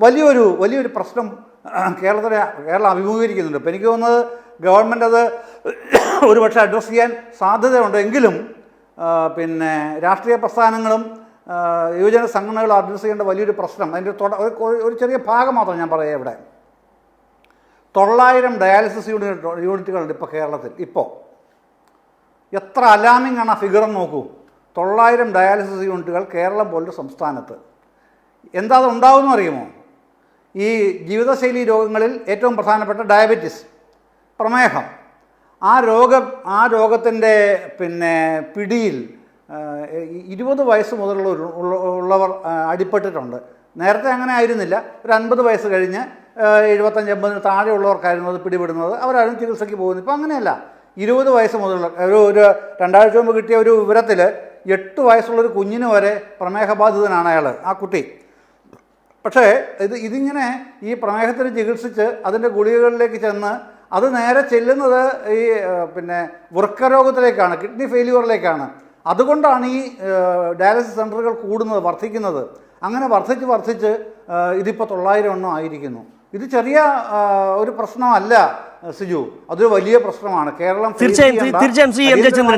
വലിയൊരു വലിയൊരു പ്രശ്നം കേരളത്തിലെ കേരളം അഭിമുഖീകരിക്കുന്നുണ്ട്. ഇപ്പം എനിക്ക് തോന്നുന്നത് ഗവൺമെന്റ് അത് ഒരുപക്ഷെ അഡ്രസ്സ് ചെയ്യാൻ സാധ്യതയുണ്ട് എങ്കിലും പിന്നെ രാഷ്ട്രീയ പ്രസ്ഥാനങ്ങളും യുവജന സംഘടനകളും അഡ്രസ്സ് ചെയ്യേണ്ട വലിയൊരു പ്രശ്നം അതിന്റെ തുട ഒരു- ചെറിയ ഭാഗം മാത്രം ഞാൻ പറയാം ഇവിടെ. തൊള്ളായിരം ഡയാലിസിസ് യൂണിറ്റ് യൂണിറ്റുകളുണ്ട് ഇപ്പോൾ കേരളത്തിൽ ഇപ്പോൾ എത്ര അലാമിംഗ് ആണ് ആ ഫിഗർ നോക്കൂ. തൊള്ളായിരം ഡയാലിസിസ് യൂണിറ്റുകൾ കേരളം പോലൊരു സംസ്ഥാനത്ത്. എന്താ അത് ഉണ്ടാവുമെന്ന് അറിയുമോ? ഈ ജീവിതശൈലി രോഗങ്ങളിൽ ഏറ്റവും പ്രധാനപ്പെട്ട ഡയബറ്റിസ് പ്രമേഹം. ആ രോഗം ആ രോഗത്തിന്റെ പിന്നെ പിടിയിൽ ഇരുപത് വയസ്സ് മുതലുള്ള ഉള്ളവർ അടിപ്പെട്ടിട്ടുണ്ട്. നേരത്തെ അങ്ങനെ ആയിരുന്നില്ല. ഒരു അൻപത് വയസ്സ് കഴിഞ്ഞ് എഴുപത്തഞ്ച് എൺപതിന് താഴെയുള്ളവർക്കായിരുന്നു അത് പിടിപെടുന്നത്. അവരാരും ചികിത്സയ്ക്ക് പോകുന്നത് ഇപ്പോൾ അങ്ങനെയല്ല. ഇരുപത് വയസ്സ് മുതലുള്ള ഒരു ഒരു രണ്ടാഴ്ച മുമ്പ് കിട്ടിയ ഒരു വിവരത്തിൽ എട്ട് വയസ്സുള്ളൊരു കുഞ്ഞിന് വരെ പ്രമേഹബാധിതനാണ് അയാൾ ആ കുട്ടി. പക്ഷേ ഇത് ഇതിങ്ങനെ ഈ പ്രമേഹത്തിന് ചികിത്സിച്ച് അതിന്റെ ഗുളികകളിലേക്ക് ചെന്ന് അത് നേരെ ചെല്ലുന്നത് ഈ പിന്നെ വൃക്കരോഗത്തിലേക്കാണ് കിഡ്നി ഫെയിലിയറിലേക്കാണ്. അതുകൊണ്ടാണ് ഈ ഡയാലിസിസ് സെന്ററുകൾ കൂടുന്നത് വർദ്ധിക്കുന്നത്. അങ്ങനെ വർദ്ധിച്ച് വർദ്ധിച്ച് ഇതിപ്പോൾ തൊള്ളായിരം എണ്ണം ആയിരിക്കുന്നു. ഇത് ചെറിയ ഒരു പ്രശ്നമല്ല സിജു. അതൊരു വലിയ പ്രശ്നമാണ്. കേരളം തീർച്ചയായും